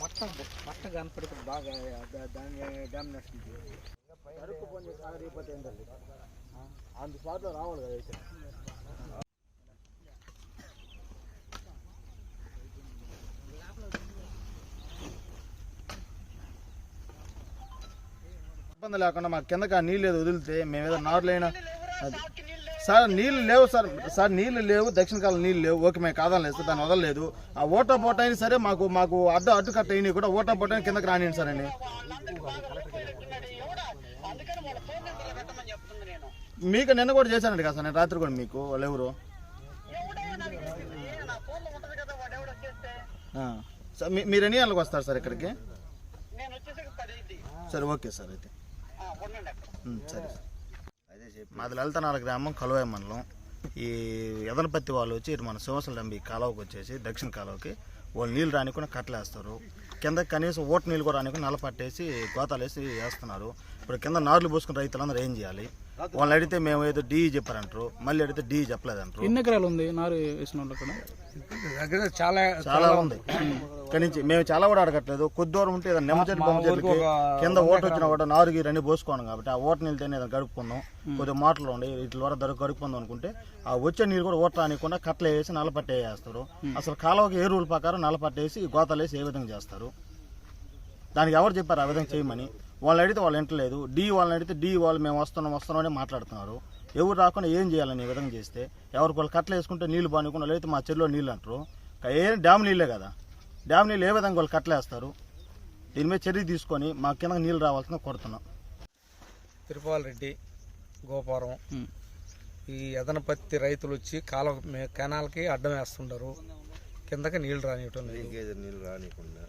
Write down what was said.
పట్ట పట్ట కనపడుతుంది బాగా దా- దాన్ని డామినేషన్ అరకు చేసి ఆగకపోతే ఏంటండి అందు స్పాట్లో రావాలి కదా అయితే ఇబ్బంది లేకుండా మాకు కిందకి ఆ నీళ్ళు ఏదో వదిలితే మేము ఏదో నారులైనా అది సార్ నీళ్ళు లేవు సార్. సార్ నీళ్ళు లేవు దక్షిణ కాలం నీళ్ళు లేవు. ఓకే మేము కాదని లేదు దాన్ని వదలలేదు. ఆ ఓటా పోట అయినా సరే మాకు మాకు అడ్డు అడ్డు కట్ట అయినా కూడా ఓటా పోట కిందకి రానియండి సార్ అని మీకు నిన్న కూడా చేశానండి కదా సార్ నేను రాత్రి కూడా మీకు వాళ్ళు ఎవరు? ఆ. సార్ మీ- మీరు ఎన్ని గంటలకు వస్తారు సార్ ఇక్కడికి? సరే ఓకే సార్ అయితే. సరే సార్. మాది లలితనాల గ్రామం కలువాయి మండలం. ఈ ఎదనపత్తి వాళ్ళు వచ్చి ఇటు మన సింహసల డంబి కాలువకి వచ్చేసి దక్షిణ కాలువకి వాళ్ళు నీళ్ళు రానికుండా కట్టలేస్తారు కింద కనీసం ఓట నీళ్ళు కూడా రానికుండా నలపట్టేసి గోతాలు వేసి వేస్తున్నారు. ఇప్పుడు కింద నార్లు పోసుకున్న రైతులందరూ ఏం చేయాలి? వాళ్ళని అడిగితే మేము ఏదో డీ చెప్పారంటారు మళ్ళీ అడిగితే డీ చెప్పలేదంటారు. ఎన్ని ఎకరాలు ఉంది నారు వేసిన దగ్గర చాలా చాలా ఉంది. ఇక్కడి నుంచి మేము చాలా కూడా అడగట్లేదు. కొద్ది దూరం ఉంటే ఏదైనా నిమ్మ చెట్టు బొమ్మ చెట్టుకి కింద ఓట వచ్చిన కూడా నారుగి రెండు పోసుకోను కాబట్టి ఆ ఓట నీళ్ళతో ఏదైనా గడుపుకుందాం. కొద్దిగా మోటార్లు ఉండి వీటి ద్వారా దొరికి గడుపుకుందాం అనుకుంటే ఆ వచ్చే నీళ్ళు కూడా ఓట రానికుండా కట్టలు వేసి నల్లపట్టే వేస్తారు అసలు కాలువకి ఏ రూల్ ప్రకారం నల్లపట్టేసి గోతాలు వేసి ఏ విధంగా చేస్తారు? దానికి ఎవరు చెప్పారు ఆ విధంగా చేయమని? వాళ్ళని అడిగితే వాళ్ళు వింటలేదు. డి వాళ్ళని అడిగితే డి వాళ్ళు మేము వస్తున్నాం వస్తున్నాం అని మాట్లాడుతున్నారు. ఎవరు రాకుండా ఏం చేయాలని ఈ విధంగా చేస్తే ఎవరికి వాళ్ళు కట్టలు వేసుకుంటే నీళ్ళు బానుకుండా లేకపోతే మా చెరువులో నీళ్ళు అంటారు. ఏ డ్యామ్ నీళ్ళే కదా. డ్యామ్ నీళ్ళు ఏ విధంగా వాళ్ళు కట్టలేస్తారు దీని మీద చర్య తీసుకొని మా కింద నీళ్ళు రావాల్సిన కొడుతున్నాం తిరుపాల రెడ్డి గోపురం ఈ ఎదనపత్తి రైతులు వచ్చి కాలువ కెనాల్కి అడ్డం వేస్తుంటారు కిందకి నీళ్ళు రానివ్వటం లేదు. నీళ్ళు రానివ్వకుండా.